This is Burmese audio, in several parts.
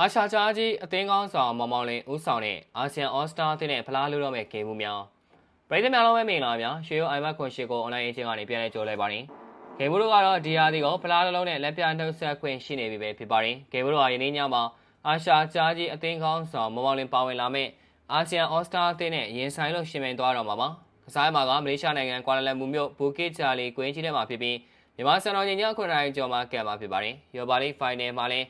အာရှချားကြီးအသင်းကောင်းဆောင်မောင်မောင်လင်းဦးဆောင်တဲ့အာဆီယံအော်စတာအသင်းနဲ့ဖလားလို့တော့မဲ့ဂိမ်းမှုများပြည်သူများလုံးပဲမင်္ဂလာများရွှေရိုအိုင်မတ်ခွန်ရှိကိုအွန်လိုင်းအချင်းကနေပြန်လဲကြိုးလိုက်ပါတယ်ဂိမ်းမှုတို့ကတော့ဒီဟာဒီကိုဖလားလုံးနဲ့လက်ပြနှုတ်ဆက်ခွင့်ရှိနေပြီပဲဖြစ်ပါတယ်ဂိမ်းမှုတို့ဟာယနေ့ညမှာအာရှချားကြီးအသင်းကောင်းဆောင်မောင်မောင်လင်းပါဝင်လာမဲ့အာဆီယံအော်စတာအသင်းနဲ့ရင်ဆိုင်လို့ရှင်ပြိုင်သွားတော့မှာပါကစားမှာကမလေးရှားနိုင်ငံကွာလာလမ်ပူမြို့ဘူကစ်ချာလီကွင်းကြီးထဲမှာဖြစ်ပြီးမြန်မာစံတော်ချိန်ည9:00နာရီကျော်မှာကပ်မှာဖြစ်ပါတယ်ယော်ဘာလီဖိုင်နယ်မှာလည်း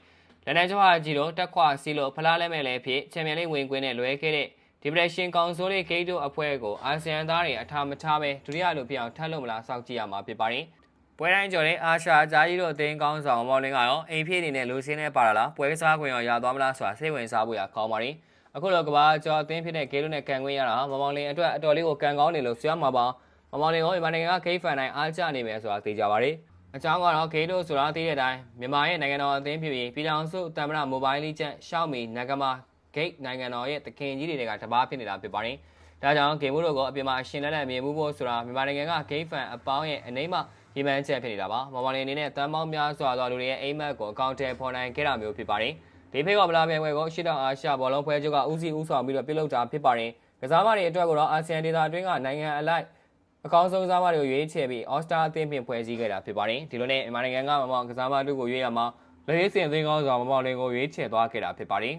လန်ဒန်ကျော်ဟာကြီးတို့တက်ခွာစီလို့ဖလားလဲမဲ့လဲဖြစ်ချန်ပီယံလိဝင်ကွင်းနဲ့လွဲခဲ့တဲ့ဒီပရက်ရှင်ကောင်ဆိုးလေးဂိတ်တို့အဖွဲ့ကိုအာဆီယံသားတွေအထာမထားပဲဒုတိယလူပြောင်းထပ်လို့မလားစောင့်ကြည့်ရမှာဖြစ်ပါတယ်။ပွဲတိုင်းကျော်တဲ့အာရှာဂျာကြီးတို့အသင်းကောင်းဆောင်မော်လင်းကတော့အိမ်ဖြစ်အနေနဲ့လူစင်းနဲ့ပါလာလားပွဲကစားခွင့်ရောရသွားမလားဆိုတာစိတ်ဝင်စားဖို့ရကောင်းပါတယ်။အခုတော့ကဘာကျော်အသင်းဖြစ်တဲ့ဂိတ်တို့နဲ့ကန်ခွင့်ရတာမော်မော်လင်းအတွက်အတော်လေးကိုကန်ကောင်းနေလို့ဆွရမှာပါ။မော်မော်လင်းကိုမြန်မာနိုင်ငံကဂိတ်ဖန်တိုင်းအားကျနေမယ်ဆိုတာသိကြပါတယ်။ အကြောင်းကတော့ဂိတ်တို့ဆိုတာသိတဲ့အတိုင်းမြန်မာရဲ့နိုင်ငံတော်အသင်းဖြစ်ပြီးပြည်ထောင်စုတမ္ပရာမိုဘိုင်းလီကျန်ရှောက်မီနဂမာဂိတ်နိုင်ငံတော်ရဲ့တခင်ကြီးတွေကတပားဖြစ်နေတာဖြစ်ပါတယ်။ဒါကြောင့်ဂိမ်းမှုတို့ကအပြင်မှာအရှင်လက်လက်မြင်မှုဖို့ဆိုတာမြန်မာနိုင်ငံကဂိတ်ဖန်အပေါင်းရဲ့အနေမှာဒီမှန်းချက်ဖြစ်နေတာပါ။မမလင်းအနေနဲ့တမ်းပေါင်းများစွာသောလူတွေရဲ့အိမ်မက်ကိုအကောင့်ထဲပေါ်နိုင်ခဲ့တာမျိုးဖြစ်ပါတယ်။ဒီဖေးကဗလာပြိုင်ပွဲကိုရှစ်တောင်အာရှဘောလုံးဖွဲချုပ်ကဦးစီးဦးဆောင်ပြီးတော့ပြုလုပ်တာဖြစ်ပါတယ်။ကစားမတွေအတွက်ကတော့အာဆီယံဒေသအတွင်းကနိုင်ငံအလိုက် အကောင်းဆုံးကစားမတွေကိုရွေးချယ်ပြီးအော်စတာအသင်းပြင်ဖွဲ့စည်းခဲ့တာဖြစ်ပါတယ်ဒီလိုနဲ့မြန်မာနိုင်ငံကမမောင်ကစားမတို့ကိုရွေးရမှာလက်ရေးစင်အသင်းကောင်းဆောင်မမောင်လင်းကိုရွေးချယ်သွားခဲ့တာဖြစ်ပါတယ်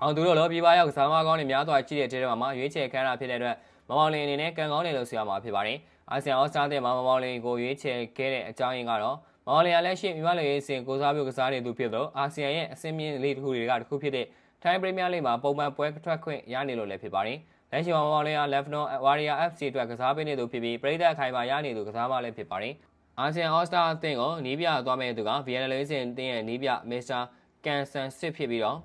အောင်သူတို့လည်းပြည်ပရောက်ကစားမကောင်းတွေများစွာကြီးတဲ့တဲ့မှာရွေးချယ်ခံရတာဖြစ်တဲ့အတွက်မမောင်လင်းအနေနဲ့ကံကောင်းတယ်လို့ဆိုရမှာဖြစ်ပါတယ်အာဆီယံအော်စတာအသင်းမှာမမောင်လင်းကိုရွေးချယ်ခဲ့တဲ့အကြောင်းရင်းကတော့မမောင်လင်းကလည်းရှိမြန်မာလက်ရေးစင်ကိုစားပြုကစားနေသူဖြစ်သောအာဆီယံရဲ့အဆင့်မြင့်လေးတစ်ခုတွေကတစ်ခုဖြစ်တဲ့ထိုင်းပရီးမီးယားလိဂ်မှာပုံမှန်ပွဲထွက်ခွင့်ရနေလို့လည်းဖြစ်ပါတယ် လက်ရှိမှာမောင်လင်းက Lebanon Warrior FC အတွက်ကစားပေးနေသူဖြစ်ပြီးပြည်သက်အခိုင်မှာရနေသူကစားမလည်းဖြစ်ပါတယ်။အာဆီယံအော်စတာအသင်းကိုနီးပြသွားမဲ့သူက VNL စင်တင်းရဲ့နီးပြ Mr. Kansan စစ်ဖြစ်ပြီးတော့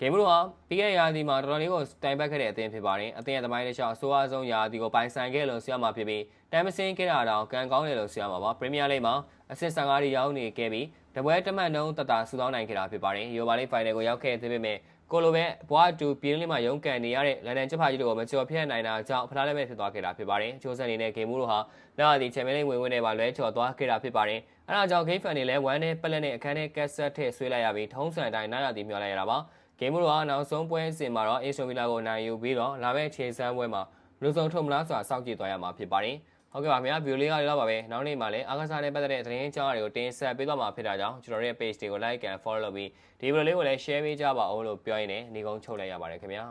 ဂိမ်းမလို့ဟာပြီးခဲ့ရာသီမှာတော်တော်လေးကိုတိုင်ပတ်ခဲ့တဲ့အသင်းဖြစ်ပါတယ်။အသင်းရဲ့သမိုင်းတစ်လျှောက်အဆိုးအဆုံးရာသီကိုပိုင်ဆိုင်ခဲ့လို့ဆရာမဖြစ်ပြီးတိုင်မစင်းခဲ့တာတော့ကံကောင်းတယ်လို့ဆရာမပါပရီးမီးယားလိဂ်မှာအဆင့်15ရီရောက်နေခဲ့ပြီးတပွဲတမတ်နှုံးတတဆူတောင်းနိုင်ခဲ့တာဖြစ်ပါတယ်။ယူပါလိဖိုင်နယ်ကိုရောက်ခဲ့တဲ့ပေမဲ့ ကိုလိုပဲဘွားတူပြည်လေးမှာရုန်းကန်နေရတဲ့လန်ဒန်ချက်ဖာကြီးတို့ကိုမကျော်ဖျက်နိုင်တာကြောင့်ဖလားလက်မဲ့ဖြစ်သွားခဲ့တာဖြစ်ပါတယ်။အချိုးဆက်အနေနဲ့ဂိမ်းမူတို့ဟာနောက်အသည့်ချန်ပီယံလိဝင်ဝင်နဲ့ပါလွဲချော်သွားခဲ့တာဖြစ်ပါတယ်။အဲဒါကြောင့်ဂိမ်းဖန်တွေလည်းဝမ်းနဲ့ပလက်နဲ့အခန်းနဲ့ကက်ဆက်ထည့်ဆွဲလိုက်ရပြီးထုံးစံတိုင်းနောက်ရသည်မျှော်လိုက်ရတာပါ။ဂိမ်းမူတို့ဟာနောက်ဆုံးပွဲစဉ်မှာတော့အေဆိုမီလာကိုနိုင်ယူပြီးတော့လာမယ့်ခြေစမ်းပွဲမှာလူစုံထုံမလားဆိုတာစောင့်ကြည့်သွားရမှာဖြစ်ပါတယ်။ ဟုတ်ကဲ့ပါခင်ဗျာဗီဒီယိုလေးကလည်းတော့ပါပဲနောက်နေ့မှာလည်းအားကစားနဲ့ပတ်သက်တဲ့သတင်းအကြောင်းအရာတွေကိုတင်ဆက်ပေးသွားမှာဖြစ်တာကြောင့်ကျွန်တော်တို့ရဲ့ page တွေကို like and follow လုပ်ပြီးဒီဗီဒီယိုလေးကိုလည်း share ပေးကြပါဦးလို့ပြောရင်းနဲ့ညီကုန်းချုပ်လိုက်ရပါတယ်ခင်ဗျာ